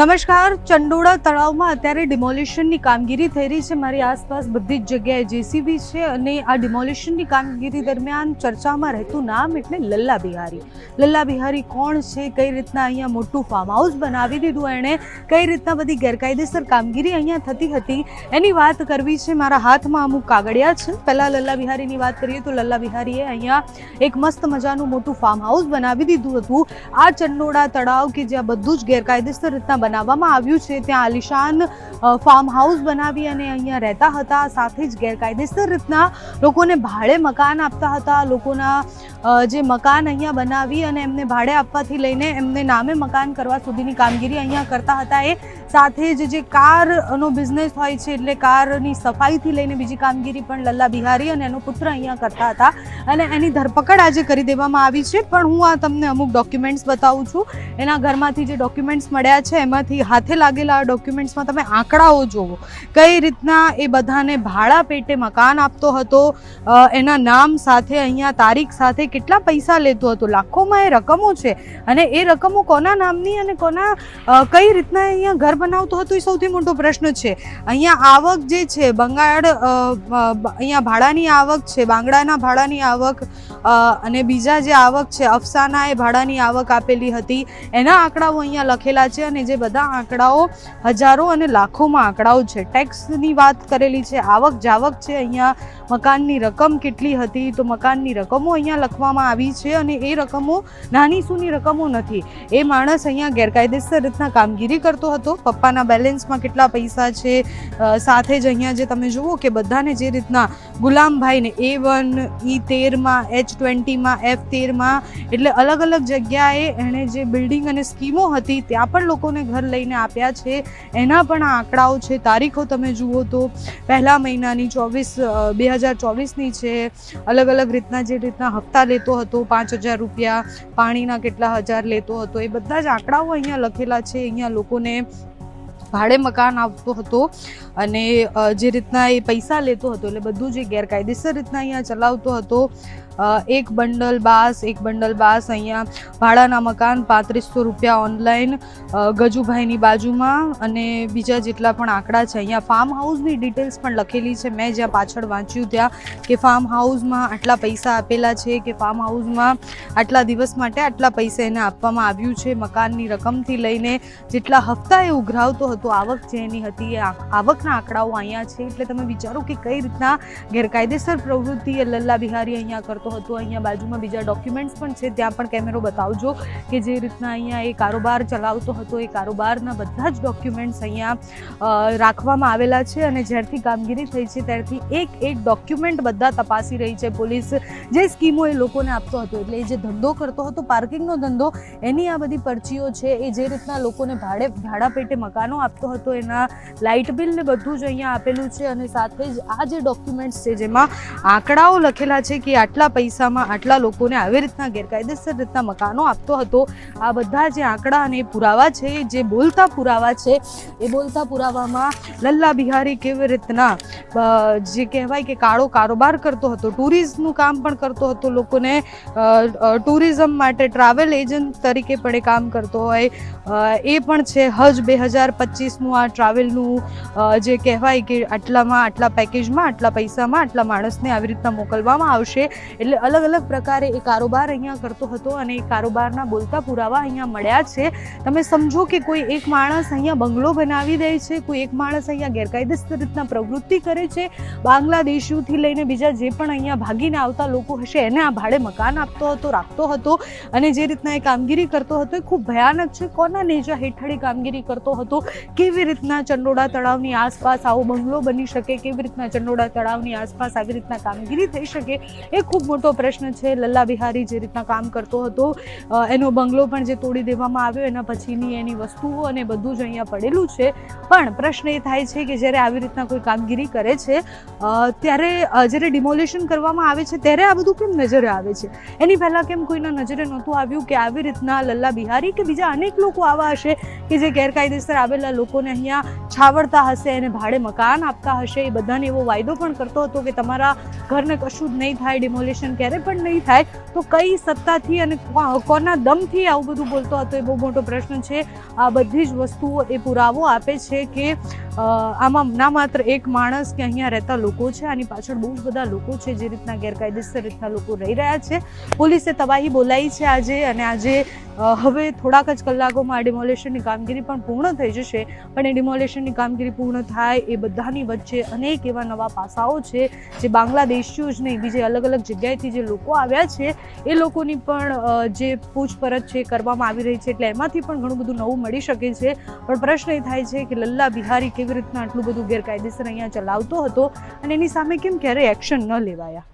નમસ્કાર. ચંડોળા તળાવમાં અત્યારે ડિમોલિશનની કામગીરી થઈ રહી છે. મારી આસપાસ બધી જ જગ્યાએ જેસીબી છે અને આ ડિમોલિશનની કામગીરી દરમિયાન ચર્ચામાં રહેતું નામ એટલે લલ્લા બિહારી. લલ્લા બિહારી કોણ છે? કઈ રીતના અહીંયા મોટું ફાર્મ હાઉસ બનાવી દીધું? એણે કઈ રીતના બધી ગેરકાયદેસર કામગીરી અહીંયા થતી હતી? એની વાત કરવી છે. મારા હાથમાં અમુક કાગળિયા છે. પહેલાં લલ્લા બિહારીની વાત કરીએ તો લલ્લા બિહારીએ અહીંયા એક મસ્ત મજાનું મોટું ફાર્મ હાઉસ બનાવી દીધું હતું. આ ચંડોળા તળાવ કે જ્યાં બધું જ ગેરકાયદેસર રીતના બનાવવામાં આવ્યું છે. ત્યાં આલિશાન ફાર્મ હાઉસ બનાવી અને અહીંયા રહેતા હતા. સાથે જ ગેરકાયદેસર રીતના લોકોને ભાડે મકાન આપતા હતા. લોકોના જે મકાન અહીંયા બનાવી અને એમને ભાડે આપવાથી લઈને એમને નામે મકાન કરવા સુધીની કામગીરી અહીંયા કરતા હતા એ સાથે જ જે કારનો બિઝનેસ હોય છે, એટલે કારની સફાઈથી લઈને બીજી કામગીરી પણ લલ્લા બિહારી અને એનો પુત્ર અહીંયા કરતા હતા. અને એની ધરપકડ આજે કરી દેવામાં આવી છે, પણ હું આ તમને અમુક ડોક્યુમેન્ટ્સ બતાવું છું. એના ઘરમાંથી જે ડોક્યુમેન્ટ્સ મળ્યા છે, એમાંથી હાથે લાગેલા ડોક્યુમેન્ટ્સમાં તમે આંકડાઓ જુઓ. કઈ રીતના એ બધાને ભાડા પેટે મકાન આપતો હતો એના નામ સાથે, અહીંયા તારીખ સાથે કેટલા પૈસા લેતો હતો, લાખોમાં એ રકમો છે. અને એ રકમો કોના નામની અને કોના કઈ રીતના અહીંયા ઘર બનાવતો હતો એ સૌથી મોટો પ્રશ્ન છે. અહીંયા આવક જે છે, બંગાળ અહીંયા ભાડાની આવક છે, બાંગડાના ભાડાની આવક અને બીજા જે આવક છે, અફસાના એ ભાડાની આવક આપેલી હતી. એના આંકડાઓ અહીંયા લખેલા છે અને જે બધા આંકડાઓ હજારો અને લાખોમાં આંકડાઓ છે. ટેક્સની વાત કરેલી છે, આવક જાવક છે અહીંયા, મકાનની રકમ કેટલી હતી? તો મકાનની રકમો અહીંયા લખવામાં આવી છે અને એ રકમો નાની સૂની રકમો નથી. એ માણસ અહીંયા ગેરકાયદેસર રીતના કામગીરી કરતો હતો પપ્પાના બેલેન્સમાં કેટલા પૈસા છે સાથે જ અહીંયા જે તમે જુઓ કે બધાને જે રીતના ગુલામભાઈને એ વન ઈ તેરમાં એચ ટ્વેન્ટીમાં એફ તેરમાં, એટલે અલગ અલગ જગ્યાએ એણે જે બિલ્ડિંગ અને સ્કીમો હતી ત્યાં પણ લોકોને ઘર લઈને આપ્યા છે. એના પણ આ આંકડાઓ છે. તારીખો તમે જુઓ તો પહેલા મહિનાની ચોવીસ બે હજાર ચોવીસની છે. અલગ અલગ રીતના જે રીતના હપ્તા લેતો હતો, પાંચ હજાર રૂપિયા, પાણીના કેટલા હજાર લેતો હતો, એ બધા જ આંકડાઓ અહીંયા લખેલા છે. અહીંયા લોકોને ભાડે મકાન આપતો હતો અને જે રીતના એ પૈસા લેતો હતો એટલે બધું જે ગેરકાયદેસર રીતના અહીંયા ચલાવતો હતો. એક બંડલ બાસ, એક બંડલ બાસ અહીંયા ભાડાના મકાન પાંત્રીસો રૂપિયા ઓનલાઈન ગજુભાઈની બાજુમાં અને બીજા જેટલા પણ આંકડા છે. અહીંયા ફાર્મ હાઉસની ડિટેલ્સ પણ લખેલી છે. મેં જ્યાં પાછળ વાંચ્યું ત્યાં કે ફાર્મ હાઉસમાં આટલા પૈસા આપેલા છે કે ફાર્મ હાઉસમાં આટલા દિવસ માટે આટલા પૈસા એને આપવામાં આવ્યું છે. મકાનની રકમથી લઈને જેટલા હપ્તા એ ઉઘરાવતો હતો આવક જે એની હતી એ આવકના આંકડાઓ અહીંયા છે. એટલે તમે વિચારો કે કઈ રીતના ગેરકાયદેસર પ્રવૃત્તિ એ લલ્લા બિહારી અહીંયા કરતો હતો. અહીંયા બાજુમાં બીજા ડોક્યુમેન્ટ્સ પણ છે. ત્યાં પણ કેમેરો બતાવજો કે જે રીતના અહીંયા એ કારોબાર ચલાવતો હતો. એ કારોબારના બધા જ ડોક્યુમેન્ટ્સ અહીંયા રાખવામાં આવેલા છે અને જ્યારથી કામગીરી થઈ છે ત્યારથી એક એક ડોક્યુમેન્ટ બધા તપાસી રહી છે. પોલીસ જે સ્કીમો એ લોકોને આપતો હતો. એટલે એ જે ધંધો કરતો હતો, પાર્કિંગનો ધંધો, એની આ બધી પરચીઓ છે. એ જે રીતના લોકોને ભાડે ભાડા પેટે મકાનો આપતો હતો. એના લાઇટ બિલ ને બધું જ અહીંયા આપેલું છે અને સાથે જ આ જે ડોક્યુમેન્ટ્સ છે જેમાં આંકડાઓ લખેલા છે કે આટલા પૈસામાં આટલા લોકોને આવી રીતના ગેરકાયદેસર રીતના મકાનો આપતો હતો. આ બધા જે આંકડા અને પુરાવા છે, જે બોલતા પુરાવા છે, એ બોલતા પુરાવામાં લલ્લા બિહારી કેવી રીતના જે કહેવાય કે કાળો કારોબાર કરતો હતો, ટુરિઝમનું કામ પણ કરતો હતો લોકોને ટુરિઝમ માટે ટ્રાવેલ એજન્ટ તરીકે પણ એ કામ કરતો હોય એ પણ છે હજ બે હજાર પચીસનું આ ટ્રાવેલનું જે કહેવાય કે આટલામાં, આટલા પેકેજમાં આટલા પૈસામાં, આટલા માણસને આવી રીતના મોકલવામાં આવશે. એટલે અલગ અલગ પ્રકારે એ કારોબાર અહીંયા કરતો હતો અને એ કારોબારના બોલતા પુરાવા અહીંયા મળ્યા છે. તમે સમજો કે કોઈ એક માણસ અહીંયા બંગલો બનાવી દે છે, કોઈ એક માણસ અહીંયા ગેરકાયદેસર રીતના પ્રવૃત્તિ કરે છે. બાંગ્લાદેશીથી લઈને બીજા જે પણ અહીંયા ભાગીને આવતા લોકો હશે, એને આ ભાડે મકાન આપતો હતો, રાખતો હતો અને જે રીતના એ કામગીરી કરતો હતો એ ખૂબ ભયાનક છે. કોના નેજા હેઠળ કામગીરી કરતો હતો? કેવી રીતના ચંડોળા તળાવની આસપાસ આવો બંગલો બની શકે, કેવી રીતના ચંડોળા તળાવની આસપાસ આવી રીતના કામગીરી થઈ શકે, એ ખૂબ મોટો પ્રશ્ન છે. લલ્લા બિહારી જે રીતના કામ કરતો હતો એનો બંગલો પણ જે તોડી દેવામાં આવ્યો, એના પછીની એની વસ્તુઓ અને બધું જ અહીંયા પડેલું છે. પણ પ્રશ્ન એ થાય છે કે જ્યારે આવી રીતના કોઈ કામગીરી કરે છે ત્યારે જ્યારે ડિમોલેશન કરવામાં આવે છે, ત્યારે આ બધું કેમ નજરે આવે છે? એની પહેલાં કેમ કોઈના નજરે નહોતું આવ્યું કે આવી રીતના લલ્લા બિહારી કે બીજા અનેક લોકો આવા હશે કે જે ગેરકાયદેસર આવેલા લોકોને અહીંયા છાવરતા હશે એને ભાડે મકાન આપતા હશે, એ બધાને એવો વાયદો પણ કરતો હતો કે તમારા ઘરને કશું જ નહીં થાય ડિમોલિશન ક્યારે પણ નહીં થાય. તો કઈ સત્તાથી અને કોના દમથી આવું બધું બોલતો હતો એ બહુ મોટો પ્રશ્ન છે. આ બધી જ વસ્તુઓ એ પુરાવો આપે છે કે આમાં ના માત્ર એક માણસ કે અહીંયા રહેતા લોકો છે, આની પાછળ બહુ જ બધા લોકો છે જે રીતના ગેરકાયદેસર રીતના લોકો રહી રહ્યા છે. પોલીસે તબાહી બોલાવી છે આજે અને આજે હવે થોડાક જ કલાકોમાં આ ડિમોલેશનની કામગીરી પણ પૂર્ણ થઈ જશે. પણ એ ડિમોલેશનની કામગીરી પૂર્ણ થાય એ બધાની વચ્ચે અનેક એવા નવા પાસાઓ છે, જે બાંગ્લાદેશીઓ જ નહીં, બીજે અલગ અલગ જગ્યાએથી જે લોકો આવ્યા છે, એ લોકોની પણ જે પૂછપરછ છે કરવામાં આવી રહી છે, એટલે એમાંથી પણ ઘણું બધું નવું મળી શકે છે. પણ પ્રશ્ન એ થાય છે કે લલ્લા બિહારી કેવી રીતના આટલું બધું ગેરકાયદેસર અહીંયા ચલાવતો હતો અને એની સામે કેમ ક્યારેય એક્શન ન લેવાયા?